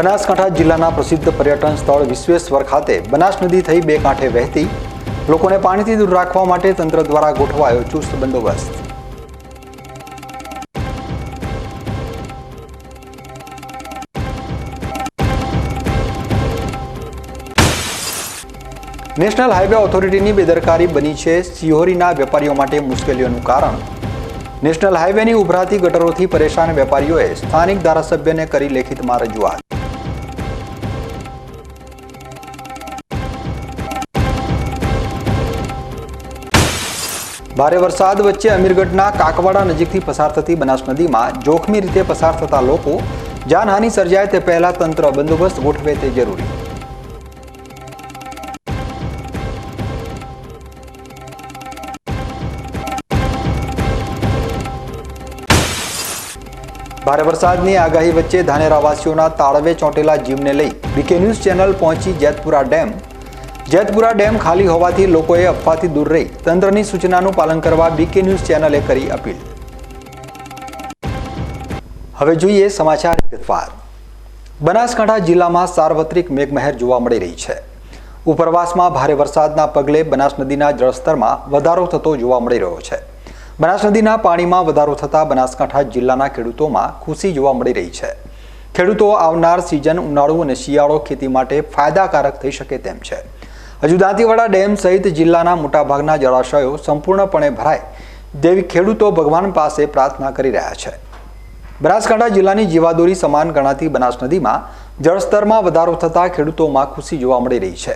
બનાસકાંઠા જિલ્લાના પ્રસિદ્ધ પર્યટન સ્થળ વિશ્વેશ્વર ખાતે બનાસ નદી થઈ બે કાંઠે વહેતી, લોકોને પાણીથી દૂર રાખવા માટે તંત્ર દ્વારા ગોઠવાયો ચુસ્ત બંદોબસ્ત. નેશનલ હાઈવે ઓથોરિટીની બેદરકારી બની છે સિહોરીના વેપારીઓ માટે મુશ્કેલીઓનું કારણ. નેશનલ હાઈવેની ઉભરાતી ગટરોથી પરેશાન વેપારીઓએ સ્થાનિક ધારાસભ્યને કરી લેખિતમાં રજૂઆત. ભારે વરસાદ વચ્ચે અમીરગઢના કાકવાડા નજીકથી પસાર થતી બનાસ નદીમાં જોખમી રીતે પસાર થતા લોકો જાનહાનિ સર્જાય તે પહેલા તંત્ર બંદોબસ્ત ગોઠવે તે જરૂરી. ભારે વરસાદની આગાહી વચ્ચે ધાનેરાવાસીઓના તાળવે ચોંટેલા જીવને લઈ બીકે ન્યૂઝ ચેનલ પહોંચી જેતપુરા ડેમ. જેતપુરા ડેમ ખાલી હોવાથી લોકોએ અફવાથી દૂર રહી. તંત્રની સૂચનાનું પાલન કરવા બીકે ન્યૂઝ ચેનલે કરી અપીલ. હવે જોઈએ સમાચાર વિગતવાર. બનાસકાંઠા જિલ્લામાં સાર્વત્રિક મેઘમહેર જોવા મળી રહી છે. ઉપરવાસમાં ભારે વરસાદના પગલે બનાસ નદીના જળસ્તરમાં વધારો થતો જોવા મળી રહ્યો છે. બનાસ નદીના પાણીમાં વધારો થતાં બનાસકાંઠા જિલ્લાના ખેડૂતોમાં ખુશી જોવા મળી રહી છે. ખેડૂતો આવનાર સિઝન ઉનાળુ અને શિયાળો ખેતી માટે ફાયદાકારક થઈ શકે તેમ છે. હજુ દાંતીવાડા ડેમ સહિત જિલ્લાના મોટાભાગના જળાશયો સંપૂર્ણપણે ભરાય તેવી ખેડૂતો ભગવાન પાસે પ્રાર્થના કરી રહ્યા છે. બનાસકાંઠા જિલ્લાની જીવાદોરી સમાન ગણાતી બનાસ નદીમાં જળસ્તરમાં વધારો થતાં ખેડૂતોમાં ખુશી જોવા મળી રહી છે.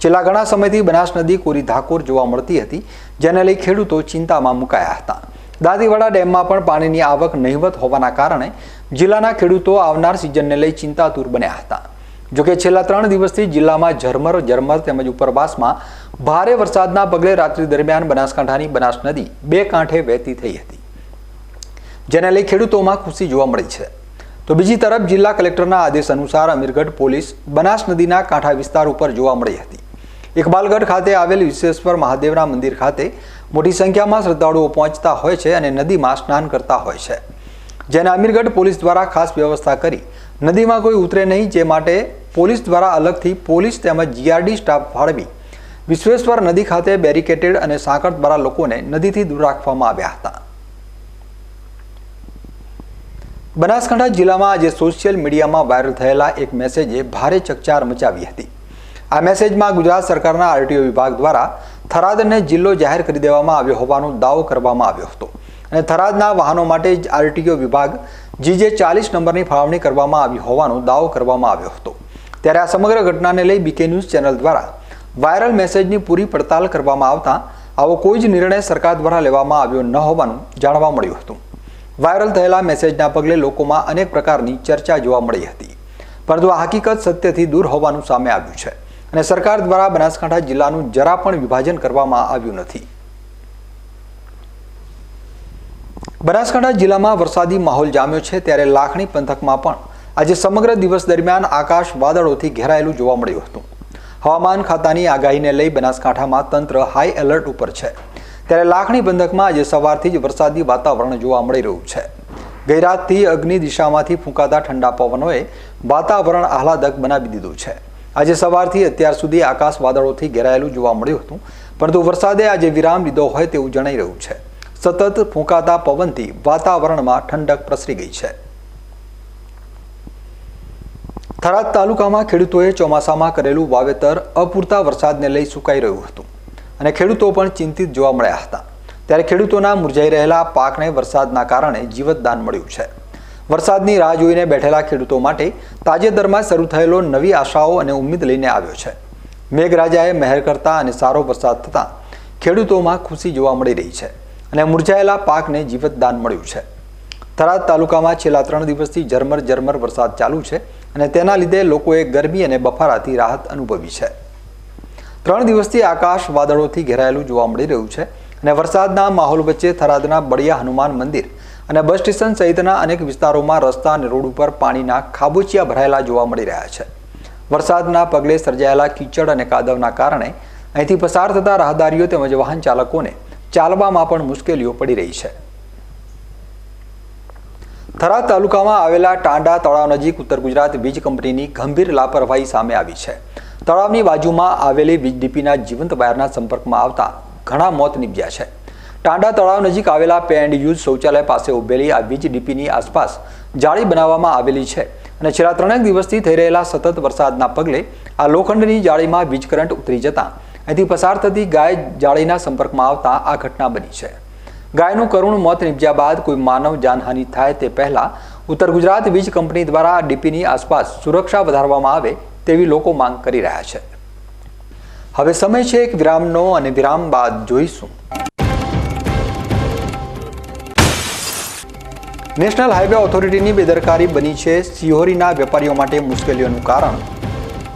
છેલ્લા ઘણા સમયથી બનાસ નદી કોરી ધાકોર જોવા મળતી હતી, જેને લઈ ખેડૂતો ચિંતામાં મુકાયા હતા. દાંતીવાડા ડેમમાં પણ પાણીની આવક નહિવત હોવાના કારણે જિલ્લાના ખેડૂતો આવનાર સિઝનને લઈ ચિંતાતુર બન્યા હતા. જોકે છેલ્લા ત્રણ દિવસથી જિલ્લામાં ઝરમર ઝરમર તેમજ ઉપરવાસમાં ભારે વરસાદના પગલે રાત્રિ દરમિયાન બનાસકાંઠાની બનાસ નદી બે કાંઠે વહેતી થઈ હતી, જેને લઈ ખેડૂતોમાં ખુશી જોવા મળી છે. તો બીજી તરફ જિલ્લા કલેક્ટરના આદેશ અનુસાર અમીરગઢ પોલીસ બનાસ નદીના કાંઠા વિસ્તાર ઉપર જોવા મળી હતી. ઇકબાલગઢ ખાતે આવેલ વિશ્વેશ્વર મહાદેવના મંદિર ખાતે મોટી સંખ્યામાં શ્રદ્ધાળુઓ પહોંચતા હોય છે અને નદીમાં સ્નાન કરતા હોય છે. જેને અમીરગઢ પોલીસ દ્વારા ખાસ વ્યવસ્થા કરી. નદીમાં કોઈ ઉતરે નહીં, જે માટે પોલીસ દ્વારા અલગથી પોલીસ તેમજ જીઆરડી સ્ટાફ ફાળવી. વિશ્વેશ્વર નદી ખાતે બેરિકેટેડ અને સાંકળ દ્વારા લોકોને નદીથી દૂર રાખવામાં આવ્યા હતા. બનાસકાંઠા જિલ્લામાં આજે સોશિયલ મીડિયામાં વાયરલ થયેલા એક મેસેજે ભારે ચકચાર મચાવી હતી. આ મેસેજમાં ગુજરાત સરકારના આરટીઓ વિભાગ દ્વારા થરાદને જિલ્લો જાહેર કરી દેવામાં આવ્યો હોવાનો દાવો કરવામાં આવ્યો હતો. અને થરાદના વાહનો માટે જ આરટીઓ વિભાગ જીજે ચાલીસ નંબરની ફાળવણી કરવામાં આવી હોવાનો દાવો કરવામાં આવ્યો હતો. ત્યારે આ સમગ્ર ઘટનાને લઈ બીકે ન્યૂઝ ચેનલ દ્વારા વાયરલ મેસેજની પૂરી પડતાલ કરવામાં આવતા આવો કોઈ જ નિર્ણય સરકાર દ્વારા લેવામાં આવ્યો ન હોવાનું જાણવા મળ્યું હતું. વાયરલ થયેલા મેસેજના પગલે લોકોમાં અનેક પ્રકારની ચર્ચા જોવા મળી હતી. પરંતુ આ હકીકત સત્યથી દૂર હોવાનું સામે આવ્યું છે. અને સરકાર દ્વારા બનાસકાંઠા જિલ્લાનું જરા પણ વિભાજન કરવામાં આવ્યું નથી. બનાસકાંઠા જિલ્લામાં વરસાદી માહોલ જામ્યો છે ત્યારે લાખણી પંથકમાં પણ આજે સમગ્ર દિવસ દરમિયાન આકાશ વાદળોથી ઘેરાયેલું જોવા મળ્યું હતું. હવામાન ખાતાની આગાહીને લઈ બનાસકાંઠામાં તંત્ર હાઈ એલર્ટ ઉપર છે. ત્યારે લાખણી પંથકમાં આજે સવારથી જ વરસાદી વાતાવરણ જોવા મળી રહ્યું છે. ગઈરાતથી અગ્નિ દિશામાંથી ફૂંકાતા ઠંડા પવનોએ વાતાવરણ આહલાદક બનાવી દીધું છે. આજે સવારથી અત્યાર સુધી આકાશ વાદળોથી ઘેરાયેલું જોવા મળ્યું હતું, પરંતુ વરસાદે આજે વિરામ લીધો હોય તેવું જણાઈ રહ્યું છે. સતત ફૂંકાતા પવનથી વાતાવરણમાં ઠંડક પ્રસરી ગઈ છે. થરાદ તાલુકામાં ખેડૂતોએ ચોમાસામાં કરેલું વાવેતર અપૂરતા વરસાદને લઈ સુકાઈ રહ્યું હતું અને ખેડૂતો પણ ચિંતિત જોવા મળ્યા હતા. ત્યારે ખેડૂતોના મુરઝાઈ રહેલા પાકને વરસાદના કારણે જીવતદાન મળ્યું છે. વરસાદની રાહ જોઈને બેઠેલા ખેડૂતો માટે તાજેતરમાં શરૂ થયેલો નવી આશાઓ અને ઉમ્મીદ લઈને આવ્યો છે. મેઘરાજાએ મહેર કરતા અને સારો વરસાદ થતાં ખેડૂતોમાં ખુશી જોવા મળી રહી છે. અને મુરઝાયેલા પાકને જીવતદાન મળ્યું છે. થરાદ તાલુકામાં છેલ્લા ત્રણ દિવસથી ઝરમર ઝરમર વરસાદ ચાલુ છે અને તેના લીધે લોકોએ ગરમી અને બફારાથી રાહત અનુભવી છે. ત્રણ દિવસથી આકાશ વાદળોથી ઘેરાયેલું જોવા મળી રહ્યું છે અને વરસાદના માહોલ વચ્ચે થરાદના બળિયા હનુમાન મંદિર અને બસ સ્ટેશન સહિતના અનેક વિસ્તારોમાં રસ્તા અને રોડ ઉપર પાણીના ખાબોચિયા ભરાયેલા જોવા મળી રહ્યા છે. વરસાદના પગલે સર્જાયેલા કીચડ અને કાદવના કારણે અહીંથી પસાર થતા રાહદારીઓ તેમજ વાહન ચાલકોને ચાલવામાં પણ મુશ્કેલીઓ પડી રહી છે. થરાદ તાલુકામાં આવેલા ટાંડા તળાવ નજીક ઉત્તર ગુજરાત વીજ કંપનીની ગંભીર લાપરવાહી સામે આવી છે. તળાવની બાજુમાં આવેલી વીજ ડીપીના જીવંત વાયરના સંપર્કમાં આવતા ઘણા મોત નીપજ્યા છે. ટાંડા તળાવ નજીક આવેલા પે એન્ડ યુઝ શૌચાલય પાસે ઉભેલી આ વીજ ડીપીની આસપાસ જાળી બનાવવામાં આવેલી છે અને છેલ્લા ત્રણેક દિવસથી થઈ રહેલા સતત વરસાદના પગલે આ લોખંડની જાળીમાં વીજ કરંટ ઉતરી જતા અહીંથી પસાર થતી ગાય જાળીના સંપર્કમાં આવતા આ ઘટના બની છે. ગાયનું કરુણ મોત નિપજ્યા બાદ કોઈ માનવ જાનહાનિ થાય તે પહેલા ઉત્તર ગુજરાત વીજ કંપની દ્વારા ડીપીની આસપાસ સુરક્ષા વધારવામાં આવે તેવી લોકો માંગ કરી રહ્યા છે. હવે સમય છે એક વિરામનો અને વિરામ બાદ જોઈશું. નેશનલ હાઈવે ઓથોરિટીની બેદરકારી બની છે સિહોરીના વેપારીઓ માટે મુશ્કેલીઓનું કારણ.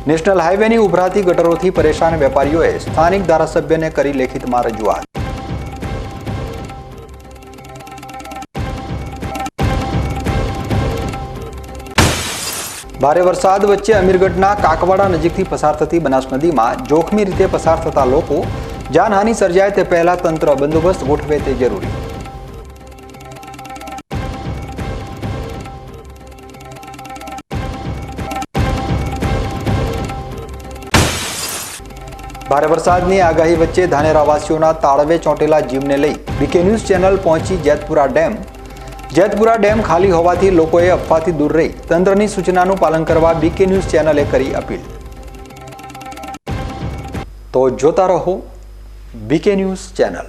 નેશનલ હાઈવેની ઉભરાતી ગટરોથી પરેશાન વેપારીઓએ સ્થાનિક ધારાસભ્યને કરી લેખિતમાં રજૂઆત. ભારે વરસાદ વચ્ચે અમીરગઢના કાકવાડા નજીકથી પસાર થતી બનાસ નદીમાં જોખમી રીતે પસાર થતા લોકો જાનહાનિ સર્જાય તે પહેલા તંત્ર બંદોબસ્ત ગોઠવે તે જરૂરી. ભારે વરસાદની આગાહી વચ્ચે ધાનેરાવાસીઓના તાળવે ચોંટેલા જીવને લઈ બીકે ન્યૂઝ ચેનલ પહોંચી જેતપુરા ડેમ. જેતપુરા ડેમ ખાલી હોવાથી લોકોએ અફવાથી દૂર રહી. તંત્રની સૂચનાનું પાલન કરવા બીકે ન્યૂઝ ચેનલે કરી અપીલ. તો જોતા રહો BK news channel.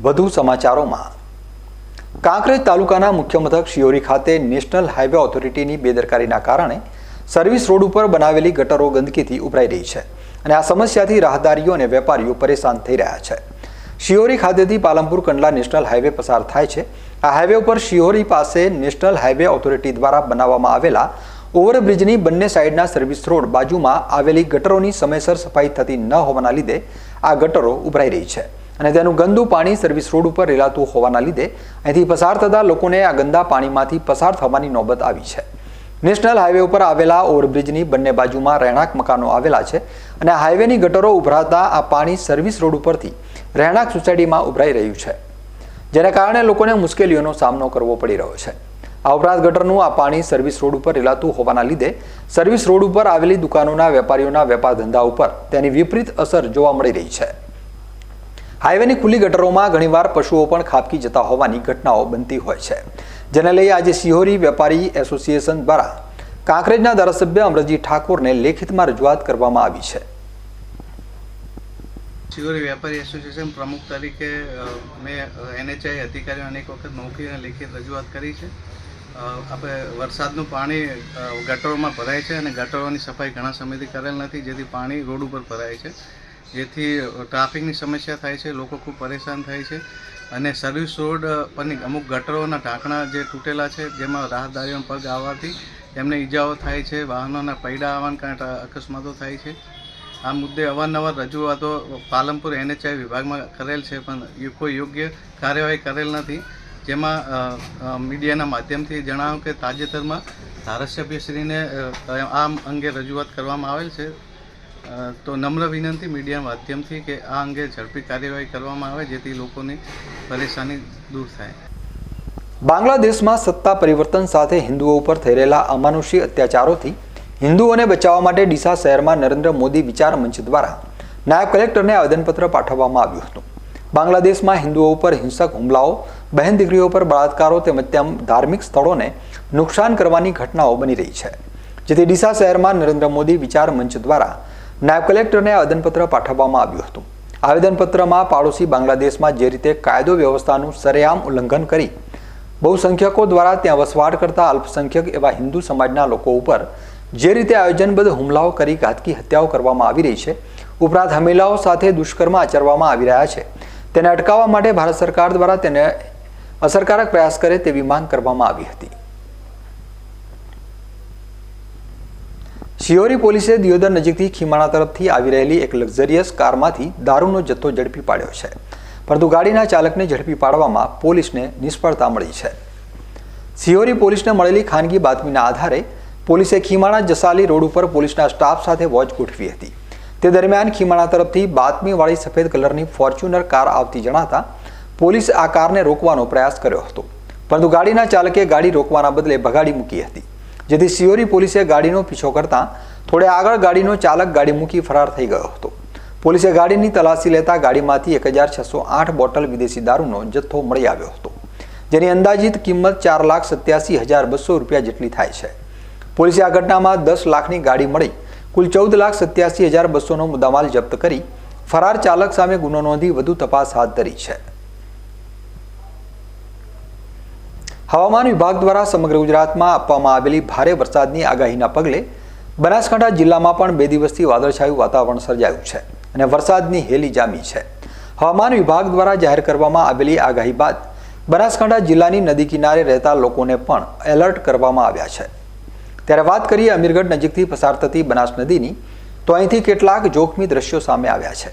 વધુ સમાચારોમાં કાંકરેજ તાલુકાના મુખ્ય મથક શિયોરી ખાતે નેશનલ હાઈવે ઓથોરિટીની બેદરકારીના કારણે સર્વિસ રોડ ઉપર બનાવેલી ગટરો ગંદકીથી ઉભરાઈ રહી છે અને આ સમસ્યાથી રાહદારીઓ અને વેપારીઓ પરેશાન થઈ રહ્યા છે. શિયોરી ખાતેથી પાલનપુર કંડલા નેશનલ હાઈવે પસાર થાય છે. આ હાઈવે ઉપર શિયોરી પાસે નેશનલ હાઈવે ઓથોરિટી દ્વારા બનાવવામાં આવેલા ઓવરબ્રિજની બંને સાઈડના સર્વિસ રોડ બાજુમાં આવેલી ગટરોની સમયસર સફાઈ થતી ન હોવાના લીધે આ ગટરો ઉભરાઈ રહી છે. અને તેનું ગંદુ પાણી સર્વિસ રોડ ઉપર રેલાતું હોવાના લીધે અહીંથી પસાર થતા લોકોને આ ગંદા પાણીમાંથી પસાર થવાની નોબત આવી છે. નેશનલ હાઈવે ઉપર આવેલા ઓવરબ્રિજની બંને બાજુમાં રહેણાંક મકાનો આવેલા છે અને હાઈવેની ગટરો ઉભરાતા આ પાણી સર્વિસ રોડ ઉપરથી રહેણાંક સોસાયટીમાં ઉભરાઈ રહ્યું છે. જેને કારણે લોકોને મુશ્કેલીઓનો સામનો કરવો પડી રહ્યો છે. આ ઉપરાંત ગટરનું આ પાણી સર્વિસ રોડ ઉપર રેલાતું હોવાના લીધે સર્વિસ રોડ ઉપર આવેલી દુકાનોના વેપારીઓના વેપાર ધંધા ઉપર તેની વિપરીત અસર જોવા મળી રહી છે. હાઈવેની ખુલ્લી ગટરોમાં ઘણીવાર પશુઓ પણ ખાબકી જતા હોવાની ઘટનાઓ બનતી હોય છે. જેને લઈ આજે સિહોરી વેપારી એસોસિએશન દ્વારા કાંકરેજના ધારાસભ્ય અમરજી ઠાકોરને લેખિતમાં રજૂઆત કરવામાં આવી છે. સિહોરી વેપારી એસોસિએશન પ્રમુખ તરીકે મેં એનએચઆઈ અધિકારીઓ અનેક વખત મૌખિક અને લેખિત રજૂઆત કરી છે. આપણે વરસાદનું પાણી ગટરોમાં ભરાય છે અને ગટરોની સફાઈ ઘણા સમયથી કરેલ નથી, જેથી પાણી રોડ ઉપર ભરાય છે. જેથી ટ્રાફિકની સમસ્યા થાય છે, લોકો ખૂબ પરેશાન થાય છે અને સર્વિસ રોડ પરની અમુક ગટરોના ઢાંકણા જે તૂટેલા છે, જેમાં રાહદારીઓનો પગ આવવાથી એમને ઈજાઓ થાય છે, વાહનોના પૈડા આવવાના કારણે અકસ્માતો થાય છે. આ મુદ્દે અવારનવાર રજૂઆતો પાલનપુર એનએચઆઈ વિભાગમાં કરેલ છે, પણ કોઈ યોગ્ય કાર્યવાહી કરેલ નથી. જેમાં મીડિયાના માધ્યમથી જણાવ્યું કે તાજેતરમાં ધારાસભ્યશ્રીને આ અંગે રજૂઆત કરવામાં આવેલ છે. તો નમ્ર વિનંતી મીડિયા માધ્યમથી કે આ અંગે ઝડપી કાર્યવાહી કરવામાં આવે જેથી લોકોની પરેશાની દૂર થાય. બાંગ્લાદેશમાં સત્તા પરિવર્તન સાથે હિન્દુઓ ઉપર થઈ રહેલા અમાનુષી અત્યાચારોથી હિન્દુઓને બચાવવા માટે ડીસા શહેરમાં નરેન્દ્ર મોદી વિચાર મંચ દ્વારા નાયબ કલેક્ટરને આવેદનપત્ર પાઠવવામાં આવ્યું હતું. બાંગ્લાદેશમાં હિન્દુઓ ઉપર હિંસક હુમલાઓ, બહેન દીકરીઓ પર બળાત્કારો તેમજ તેમ ધાર્મિક સ્થળોને નુકસાન કરવાની ઘટનાઓ બની રહી છે. જેથી ડીસા શહેરમાં નરેન્દ્ર મોદી વિચાર મંચ દ્વારા નાયબ કલેક્ટરને આવેદનપત્ર પાઠવવામાં આવ્યું હતું. આવેદનપત્રમાં પાડોશી બાંગ્લાદેશમાં જે રીતે કાયદો વ્યવસ્થાનું સરેઆમ ઉલ્લંઘન કરી, બહુસંખ્યકો દ્વારા ત્યાં વસવાટ કરતા અલ્પસંખ્યક એવા હિન્દુ સમાજના લોકો ઉપર જે રીતે આયોજનબદ્ધ હુમલાઓ કરી ઘાતકી હત્યાઓ કરવામાં આવી રહી છે, ઉપરાંત હમીલાઓ સાથે દુષ્કર્મ આચરવામાં આવી રહ્યા છે, તેને અટકાવવા માટે ભારત સરકાર દ્વારા તેને અસરકારક પ્રયાસ કરે તેવી માંગ કરવામાં આવી હતી. શિયોરી પોલીસે દિયોદર નજીકથી ખીમાણા તરફથી આવી રહેલી એક લક્ઝરિયસ કારમાંથી દારૂનો જથ્થો ઝડપી પાડ્યો છે. પરંતુ ગાડીના ચાલકને ઝડપી પાડવામાં પોલીસને નિષ્ફળતા મળી છે. શિયોરી પોલીસને મળેલી ખાનગી બાતમીના આધારે પોલીસે ખીમાણા જસાલી રોડ ઉપર પોલીસના સ્ટાફ સાથે વોચ ગોઠવી હતી. તે દરમિયાન ખીમાણા તરફથી બાતમીવાળી સફેદ કલરની ફોર્ચ્યુનર કાર આવતી જણાતા પોલીસ આ કારને રોકવાનો પ્રયાસ કર્યો હતો. પરંતુ ગાડીના ચાલકે ગાડી રોકવાના બદલે ભગાડી મૂકી હતી. જેથી સિયોરી પોલીસે ગાડીનો પીછો કરતા થોડે આગળ ગાડીનો ચાલક ગાડી મૂકી ફરાર થઈ ગયો હતો. પોલીસે ગાડીની તલાશી લેતા ગાડીમાંથી એક હજાર છસો આઠ બોટલ વિદેશી દારૂનો જથ્થો મળી આવ્યો હતો. જેની અંદાજિત કિંમત ચાર લાખ સત્યાસી હજાર બસો રૂપિયા જેટલી થાય છે. પોલીસે આ ઘટનામાં દસ લાખની ગાડી મળી, કુલ ચૌદ લાખ સત્યાસી હજાર બસોનો મુદ્દામાલ જપ્ત કરી ફરાર ચાલક સામે ગુનો નોંધી વધુ તપાસ હાથ ધરી છે. હવામાન વિભાગ દ્વારા સમગ્ર ગુજરાતમાં આપવામાં આવેલી ભારે વરસાદની આગાહીના પગલે બનાસકાંઠા જિલ્લામાં પણ બે દિવસથી વાદળછાયું વાતાવરણ સર્જાયું છે અને વરસાદની હેલી જામી છે. હવામાન વિભાગ દ્વારા જાહેર કરવામાં આવેલી આગાહી બાદ બનાસકાંઠા જિલ્લાની નદી કિનારે રહેતા લોકોને પણ એલર્ટ કરવામાં આવ્યા છે. ત્યારે વાત કરીએ અમીરગઢ નજીકથી પસાર થતી બનાસ નદીની, તો અહીંથી કેટલાક જોખમી દ્રશ્યો સામે આવ્યા છે.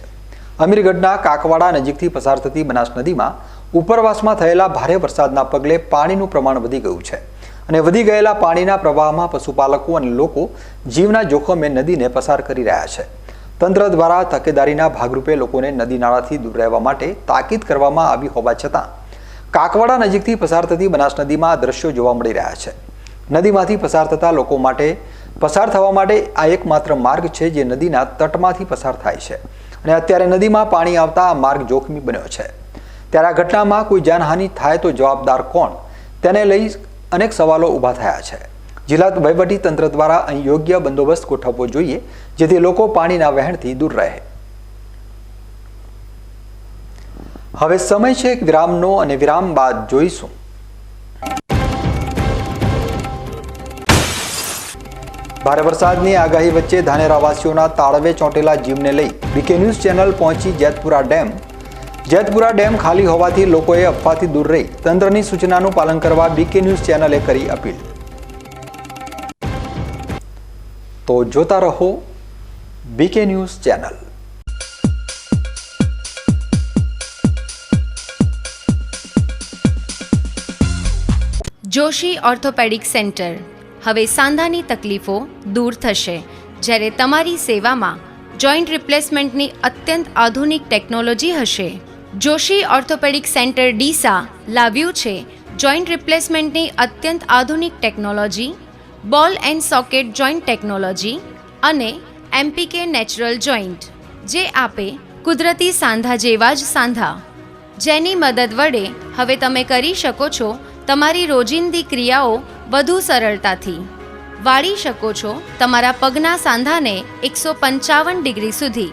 અમીરગઢના કાકવાડા નજીકથી પસાર થતી બનાસ નદીમાં ઉપરવાસમાં થયેલા ભારે વરસાદના પગલે પાણીનું પ્રમાણ વધી ગયું છે અને વધી ગયેલા પાણીના પ્રવાહમાં પશુપાલકો અને લોકો જીવના જોખમે નદીને પસાર કરી રહ્યા છે. તંત્ર દ્વારા તકેદારીના ભાગરૂપે લોકોને નદી નાળાથી દૂર રહેવા માટે તાકીદ કરવામાં આવી હોવા છતાં, કાકવાડા નજીકથી પસાર થતી બનાસ નદીમાં દ્રશ્યો જોવા મળી રહ્યા છે. નદીમાંથી પસાર થતા લોકો માટે, પસાર થવા માટે આ એકમાત્ર માર્ગ છે જે નદીના તટમાંથી પસાર થાય છે અને અત્યારે નદીમાં પાણી આવતા આ માર્ગ જોખમી બન્યો છે. ત્યારે આ ઘટનામાં કોઈ જાનહાનિ થાય તો જવાબદાર કોણ? તેને લઈ અનેક સવાલો ઊભા થયા છે. જિલ્લા વહીવટી તંત્ર દ્વારા અહીં યોગ્ય બંદોબસ્ત ગોઠવવો જોઈએ, જેથી લોકો પાણીના વહેણથી દૂર રહે. હવે સમય છે એક વિરામનો અને વિરામ બાદ જોઈશું. ભારે વરસાદની આગાહી વચ્ચે ધાનેરાવાસીઓના તાળવે ચોંટેલા જીવને લઈ બીકે ન્યૂઝ ચેનલ પહોંચી જેતપુરા ડેમ. જેતપુરા ડેમ ખાલી હોવાથી લોકોએ અફવાથી દૂર રહી. તંત્રની સૂચનાનું પાલન કરવા બીકે ન્યૂઝ ચેનલે કરી અપીલ. તો જોતા રહો BK news channel. Joshi orthopaedic centre. હવે સાંધાની તકલીફો દૂર થશે. જ્યારે તમારી સેવામાં જોઈન્ટ રિપ્લેસમેન્ટની અત્યંત આધુનિક ટેકનોલોજી હશે. જોશી ઓર્થોપેડિક સેન્ટર ડીસા લાવ્યું છે. જોઈન્ટ રિપ્લેસમેન્ટની અત્યંત આધુનિક technology, ball and socket joint technology અને એમપીકે નેચરલ જોઈન્ટ, જે આપે કુદરતી સાંધા જેવા જ સાંધા. જેની મદદ વડે હવે તમે કરી શકો છો તમારી રોજિંદી ક્રિયાઓ વધુ સરળતાથી. વાળી શકો છો તમારા પગના સાંધાને એકસો પંચાવન ડિગ્રી સુધી.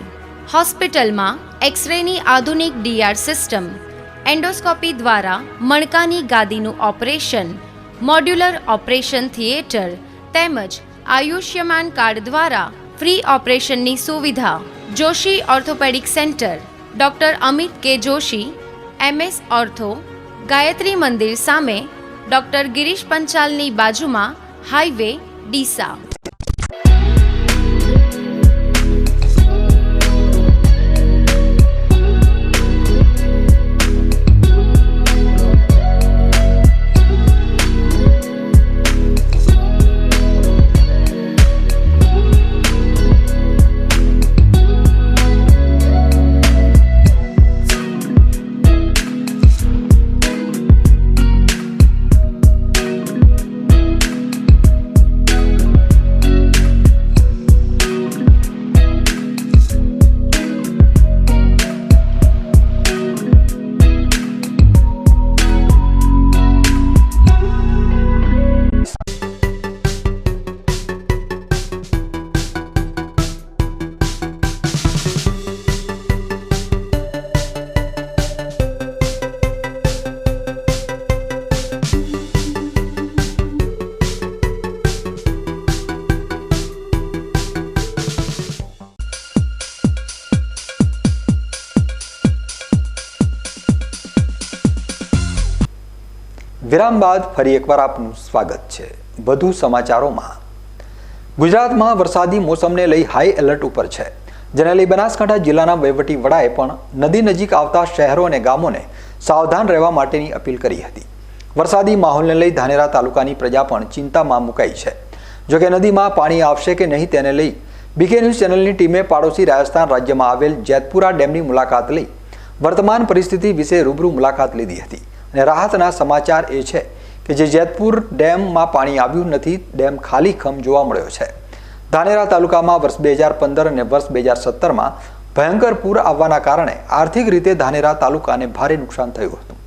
હોસ્પિટલમાં એક્સરેની આધુનિક ડીઆર સિસ્ટમ, એન્ડોસ્કોપી દ્વારા મણકાની ગાદીનું ઓપરેશન, મોડ્યુલર ઓપરેશન થિયેટર તેમજ આયુષ્યમાન કાર્ડ દ્વારા ફ્રી ઓપરેશનની સુવિધા. Joshi orthopaedic centre, doctor Amit K Joshi MS ortho, Gayatri મંદિર સામે ડૉક્ટર ગિરીશ પંચાલની બાજુમાં હાઈવે, ડીસા. વિરામ બાદ ફરી એકવાર આપનું સ્વાગત છે. વધુ સમાચારોમાં. ગુજરાતમાં વરસાદી મોસમને લઈ હાઈ એલર્ટ ઉપર છે. જેને લઈ બનાસકાંઠા જિલ્લાના વહીવટી વડાએ પણ નદી નજીક આવતા શહેરો અને ગામોને સાવધાન રહેવા માટેની અપીલ કરી હતી. વરસાદી માહોલને લઈ ધાનેરા તાલુકાની પ્રજા પણ ચિંતામાં મુકાઈ છે. જોકે નદીમાં પાણી આવશે કે નહીં તેને લઈ બીકે ન્યૂઝ ચેનલની ટીમે પાડોશી રાજસ્થાન રાજ્યમાં આવેલ જેતપુરા ડેમની મુલાકાત લઈ વર્તમાન પરિસ્થિતિ વિશે રૂબરૂ મુલાકાત લીધી હતી. અને રાહતના સમાચાર એ છે કે જે જેતપુર ડેમમાં પાણી આવ્યું નથી, ડેમ ખાલી ખમ જોવા મળ્યો છે. ધાનેરા તાલુકામાં વર્ષ બે હજાર પંદર અને વર્ષ બે હજાર સત્તરમાં ભયંકર પૂર આવવાના કારણે આર્થિક રીતે ધાનેરા તાલુકાને ભારે નુકસાન થયું હતું.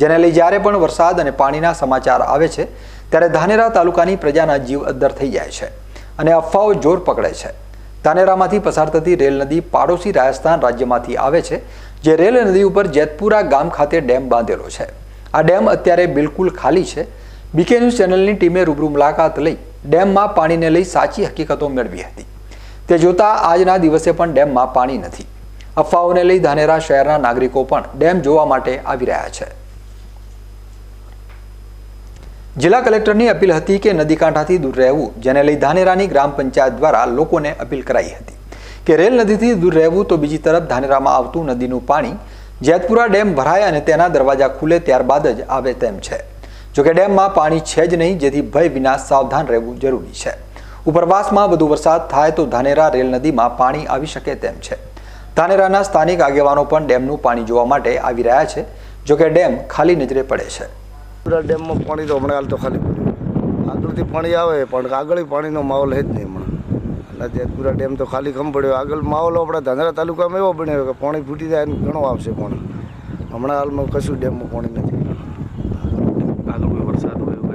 જેને લઈ જ્યારે પણ વરસાદ અને પાણીના સમાચાર આવે છે, ત્યારે ધાનેરા તાલુકાની પ્રજાના જીવ અદ્દર થઈ જાય છે અને અફવાઓ જોર પકડે છે. ધાનેરામાંથી પસાર થતી રેલ નદી પાડોશી રાજસ્થાન રાજ્યમાંથી આવે છે, જે રેલ નદી ઉપર જેતપુરા ગામ ખાતે ડેમ બાંધેલો છે. આ ડેમ અત્યારે બિલકુલ ખાલી છે. બીકે ન્યૂઝ ચેનલની ટીમે રૂબરૂ મુલાકાત લઈ ડેમમાં પાણીને લઈ સાચી હકીકતો મેળવી હતી. તે જોતા આજના દિવસે પણ ડેમમાં પાણી નથી. અફવાઓને લઈ ધાનેરા શહેરના નાગરિકો પણ ડેમ જોવા માટે આવી રહ્યા છે. જિલ્લા કલેક્ટરની અપીલ હતી કે નદી કાંઠાથી દૂર રહેવું, જેને લઈ ધાનેરાની ગ્રામ પંચાયત દ્વારા લોકોને અપીલ કરાઈ હતી. કે રેલ નદીથી દૂર રહેવું તો બીજી તરફ ધાનેરામાં આવતું નદીનું પાણી જેતપુરા ડેમ ભરાય અને તેના દરવાજા ખુલે ત્યારબાદ જ આવે તેમ છે. જોકે ડેમમાં પાણી છે જ નહીં, જેથી ભય વિના સાવધાન રહેવું જરૂરી છે. ઉપરવાસમાં વધુ વરસાદ થાય તો ધાનેરા રેલ નદીમાં પાણી આવી શકે તેમ છે. ધાનેરાના સ્થાનિક આગેવાનો પણ ડેમનું પાણી જોવા માટે આવી રહ્યા છે, જોકે ડેમ ખાલી નજરે પડે છે. ડેમમાં પાણી તો હમણાં હાલ તો ખાલી. આગળથી પાણી આવે, પણ આગળ પાણીનો માહોલ છે જ નહીં અને જેતપુરા ડેમ તો ખાલી ખમ પડ્યો. આગળ માહોલ આપણા ધાંધરા તાલુકામાં એવો બન્યો કે પાણી ફૂટી જાય એનું ઘણો આવશે પાણી. હમણાં હાલમાં કશું ડેમમાં પાણી નથી.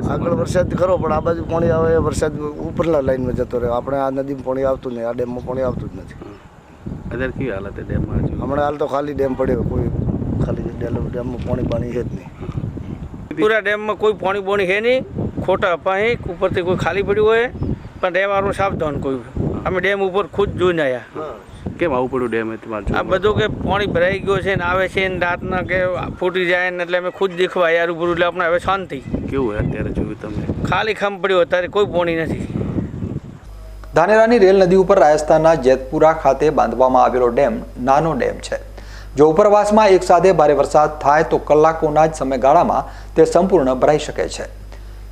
આગળ વરસાદ ખરો પણ આ બાજુ પાણી આવે એ વરસાદ ઉપરના લાઈનમાં જતો રહ્યો આપણે આ નદીમાં પાણી આવતું નહીં આ ડેમમાં પાણી આવતું જ નથી. અત્યારે કેવી હાલત છે ડેમમાં હમણાં હાલ તો ખાલી ડેમ પડ્યો કોઈ ખાલી ડેમ- ડેમમાં પાણી પાણી છે જ નહીં. પૂરા ડેમમાં કોઈ પાણી બોણી છે નહીં. ખોટા અપાહી ઉપરથી કોઈ ખાલી પડ્યું હોય પણ ડેમવાળું સાવધાન કોઈ અમે ડેમ ઉપર ખુદ જોઈને આવ્યા કેમ આવું પડ્યું ડેમ તમારે આ બધું કે પાણી ભરાઈ ગયો છે ને આવે છે ને રાતના કે ફૂટી જાય ને એટલે અમે ખુદ દેખવા યાર ઉપર એટલે આપણે હવે શાંતિ. કેવું હોય અત્યારે જોયું તમે? ખાલી ખમ પડ્યું અત્યારે કોઈ પાણી નથી. ધાનેરાની રેલ નદી ઉપર રાજસ્થાનના જેતપુરા ખાતે બાંધવામાં આવેલો ડેમ નાનો ડેમ છે. જો ઉપરવાસમાં એક સાથે ભારે વરસાદ થાય તો કલાકોના જ સમયગાળામાં તે સંપૂર્ણ ભરાઈ શકે છે.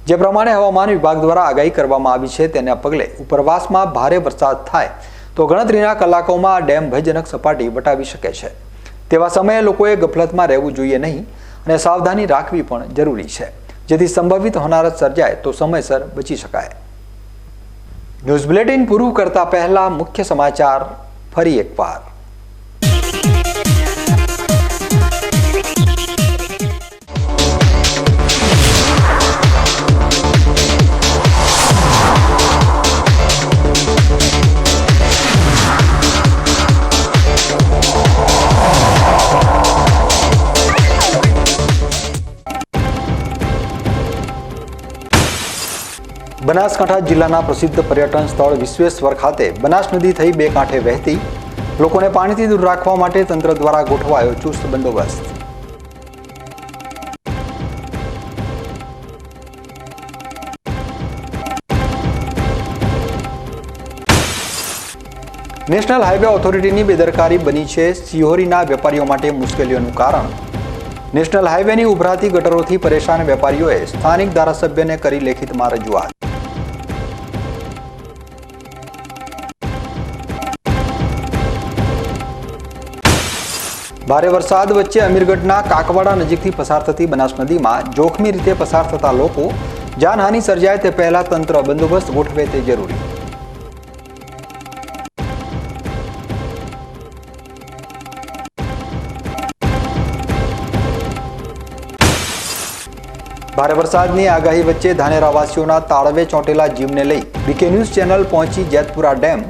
જે પ્રમાણે હવામાન વિભાગ દ્વારા આગાહી કરવામાં આવી છે તેના પગલે ઉપરવાસમાં ભારે વરસાદ થાય તો ગણતરીના કલાકોમાં આ ડેમ ભયજનક સપાટી વટાવી શકે છે. તેવા સમયે લોકોએ ગફલતમાં રહેવું જોઈએ નહીં અને સાવધાની રાખવી પણ જરૂરી છે. જેથી સંભવિત હોનારત સર્જાય તો સમયસર બચી શકાય. ન્યૂઝ બુલેટિન પૂરું કરતા પહેલા મુખ્ય સમાચાર ફરી એકવાર. બનાસકાંઠા જિલ્લાના પ્રસિદ્ધ પર્યટન સ્થળ વિશ્વેશ્વર ખાતે બનાસ નદી થઈ બે કાંઠે વહેતી, લોકોને પાણીથી દૂર રાખવા માટે તંત્ર દ્વારા ગોઠવાયો ચુસ્ત બંદોબસ્ત. નેશનલ હાઈવે ઓથોરિટીની બેદરકારી બની છે સિહોરીના વેપારીઓ માટે મુશ્કેલીઓનું કારણ. નેશનલ હાઈવેની ઉભરાતી ગટરોથી પરેશાન વેપારીઓએ સ્થાનિક ધારાસભ્યને કરી લેખિતમાં રજૂઆત. ભારે વરસાદ વચ્ચે અમીરગઢના કાકવાડા નજીકથી પસાર થતી બનાસ નદીમાં જોખમી રીતે પસાર થતા લોકો જાનહાનિ સર્જાય તે પહેલા તંત્ર બંદોબસ્ત ગોઠવે તે જરૂરી. ભારે વરસાદની આગાહી વચ્ચે ધાનેરાવાસીઓના તાળવે ચોંટેલા જીવને લઈ બીકે ન્યૂઝ ચેનલ પહોંચી જેતપુરા ડેમ.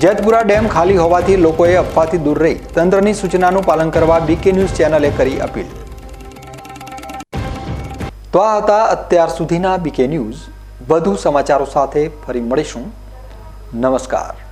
જેતપુરા ડેમ ખાલી હોવાથી લોકોએ અફવાથી દૂર રહી. તંત્રની સૂચનાનું પાલન કરવા બીકે ન્યૂઝ ચેનલે કરી અપીલ. તો આ હતા અત્યાર સુધીના બીકે ન્યૂઝ. વધુ સમાચારો સાથે ફરી મળીશું. નમસ્કાર.